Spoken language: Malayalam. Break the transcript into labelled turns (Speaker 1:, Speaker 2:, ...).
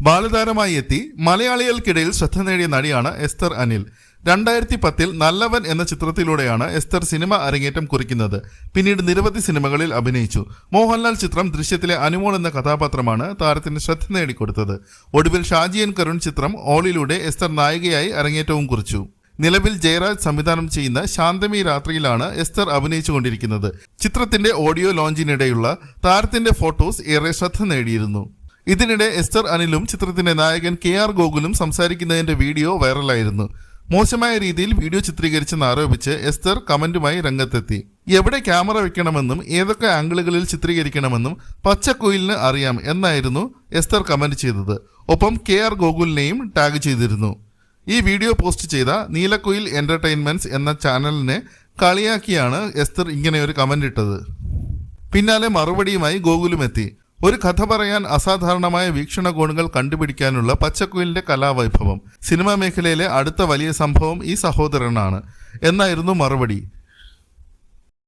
Speaker 1: ബാലതാരമായി എത്തി മലയാളികൾക്കിടയിൽ ശ്രദ്ധ നേടിയ നടിയാണ് എസ്തർ അനിൽ. രണ്ടായിരത്തി പത്തിൽ നല്ലവൻ എന്ന ചിത്രത്തിലൂടെയാണ് എസ്തർ സിനിമ അരങ്ങേറ്റം കുറിക്കുന്നത്. പിന്നീട് നിരവധി സിനിമകളിൽ അഭിനയിച്ചു. മോഹൻലാൽ ചിത്രം ദൃശ്യത്തിലെ അനുമോൾ എന്ന കഥാപാത്രമാണ് താരത്തിന് ശ്രദ്ധ നേടിക്കൊടുത്തത്. ഒടുവിൽ ഷാജിയൻ കരുൺ ചിത്രം ഓളിലൂടെ എസ്തർ നായികയായി അരങ്ങേറ്റവും കുറിച്ചു. നിലവിൽ ജയരാജ് സംവിധാനം ചെയ്യുന്ന ശാന്തമി രാത്രിയിലാണ് എസ്തർ അഭിനയിച്ചുകൊണ്ടിരിക്കുന്നത്. ചിത്രത്തിന്റെ ഓഡിയോ ലോഞ്ചിനിടെയുള്ള താരത്തിന്റെ ഫോട്ടോസ് ഏറെ ശ്രദ്ധ നേടിയിരുന്നു. ഇതിനിടെ എസ്റ്റർ അനിലും ചിത്രത്തിന്റെ നായകൻ കെ ആർ ഗോകുലും സംസാരിക്കുന്നതിന്റെ വീഡിയോ വൈറലായിരുന്നു. മോശമായ രീതിയിൽ വീഡിയോ ചിത്രീകരിച്ചെന്ന് ആരോപിച്ച് എസ്തർ കമന്റുമായി രംഗത്തെത്തി. എവിടെ ക്യാമറ വെക്കണമെന്നും ഏതൊക്കെ ആംഗിളുകളിൽ ചിത്രീകരിക്കണമെന്നും പച്ചക്കുയിലിന് അറിയാം എന്നായിരുന്നു എസ്റ്റർ കമന്റ് ചെയ്തത്. ഒപ്പം കെ ആർ ഗോകുലിനെയും ടാഗ് ചെയ്തിരുന്നു. ഈ വീഡിയോ പോസ്റ്റ് ചെയ്ത നീലക്കുയിൽ എന്റർടൈൻമെന്റ്സ് എന്ന ചാനലിനെ കളിയാക്കിയാണ് എസ്തർ ഇങ്ങനെ ഒരു കമന്റ് ഇട്ടത്. പിന്നാലെ മറുപടിയുമായി ഗോകുലും എത്തി. ഒരു കഥ പറയാൻ അസാധാരണമായ വീക്ഷണകോണുകൾ കണ്ടുപിടിക്കാനുള്ള പച്ചക്കുയിലിന്റെ കലാവൈഭവം. സിനിമാ മേഖലയിലെ അടുത്ത വലിയ സംഭവം ഈ സഹോദരനാണ്. എന്നായിരുന്നു മറുപടി.